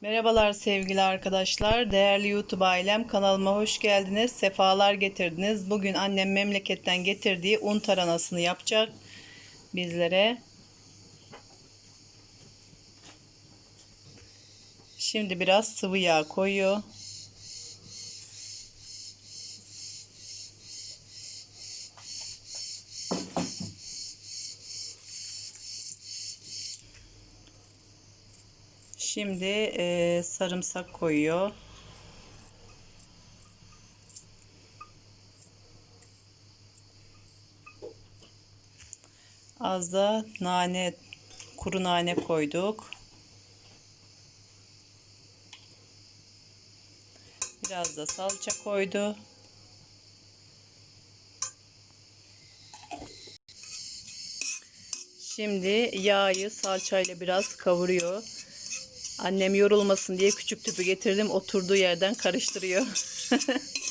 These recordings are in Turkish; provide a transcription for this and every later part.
Merhabalar sevgili arkadaşlar. Değerli YouTube ailem kanalıma hoş geldiniz. Sefalar getirdiniz. Bugün annem memleketten getirdiği un taranasını yapacak bizlere. Şimdi biraz sıvı yağ koyuyor. Şimdi e, sarımsak koyuyor. Az da nane, kuru nane koyduk. Biraz da salça koydu. Şimdi yağı salçayla biraz kavuruyor. Annem yorulmasın diye küçük tüpü getirdim. Oturduğu yerden karıştırıyor.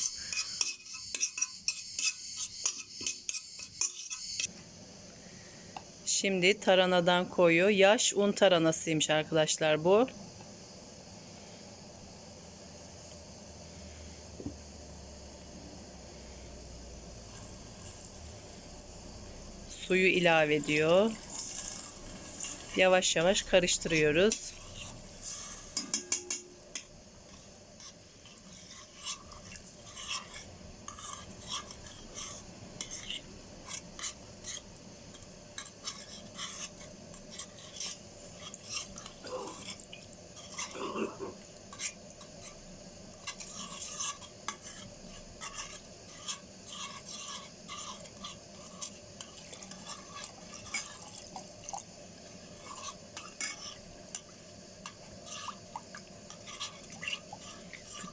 Şimdi taranadan koyuyor. Yaş un taranasıymış arkadaşlar bu. Suyu ilave ediyor. Yavaş yavaş karıştırıyoruz.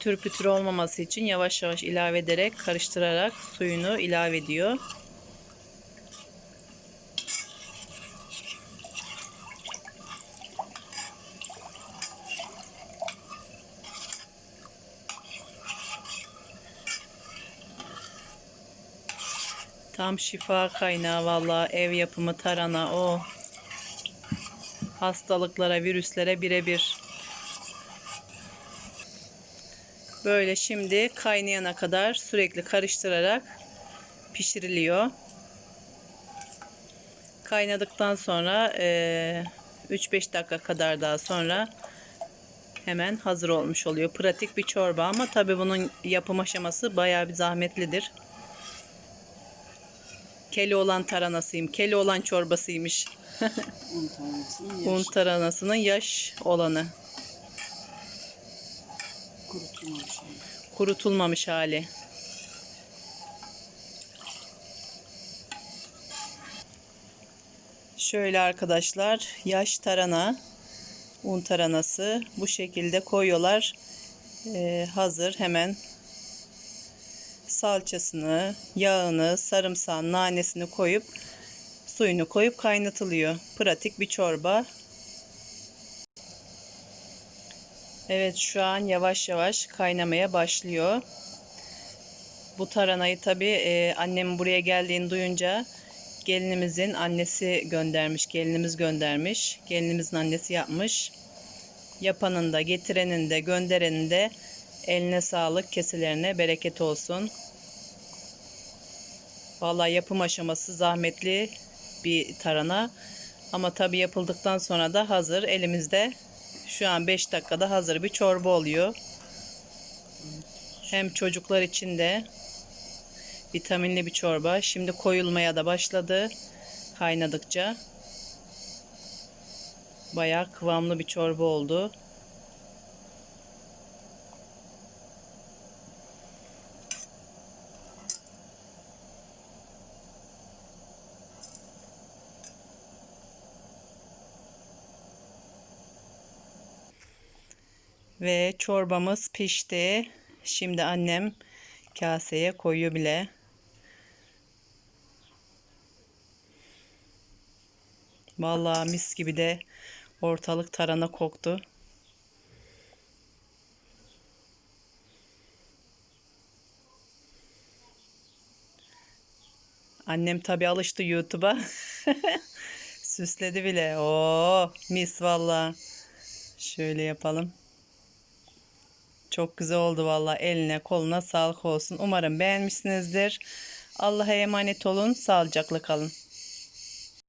Pütür pütür olmaması için yavaş yavaş ilave ederek karıştırarak suyunu ilave ediyor. Tam şifa kaynağı valla ev yapımı tarana o hastalıklara virüslere birebir. Böyle şimdi kaynayana kadar sürekli karıştırarak pişiriliyor. Kaynadıktan sonra 3-5 dakika kadar daha sonra hemen hazır olmuş oluyor. Pratik bir çorba ama tabi bunun yapım aşaması bayağı bir zahmetlidir. Keli olan taranasıyım. Keli olan çorbasıymış. Un taranasının yaş olanı. Kurutulmamış. hali. Kurutulmamış hali. Şöyle arkadaşlar yaş tarana, un taranası bu şekilde koyuyorlar. Ee, hazır hemen salçasını, yağını, sarımsağını, nanesini koyup suyunu koyup kaynatılıyor. Pratik bir çorba. Evet şu an yavaş yavaş kaynamaya başlıyor. Bu taranayı tabi e, annemin buraya geldiğini duyunca gelinimizin annesi göndermiş. Gelinimiz göndermiş. Gelinimizin annesi yapmış. Yapanın da getirenin de gönderenin de eline sağlık keselerine bereket olsun. Vallahi yapım aşaması zahmetli bir tarana. Ama tabi yapıldıktan sonra da hazır elimizde şu an 5 dakikada hazır bir çorba oluyor. Hem çocuklar için de vitaminli bir çorba. Şimdi koyulmaya da başladı kaynadıkça. Bayağı kıvamlı bir çorba oldu. Ve çorbamız pişti. Şimdi annem kaseye koyuyor bile. Vallahi mis gibi de ortalık tarana koktu. Annem tabi alıştı YouTube'a. Süsledi bile. Oo, mis valla. Şöyle yapalım. Çok güzel oldu valla. Eline koluna sağlık olsun. Umarım beğenmişsinizdir. Allah'a emanet olun. Sağlıcakla kalın.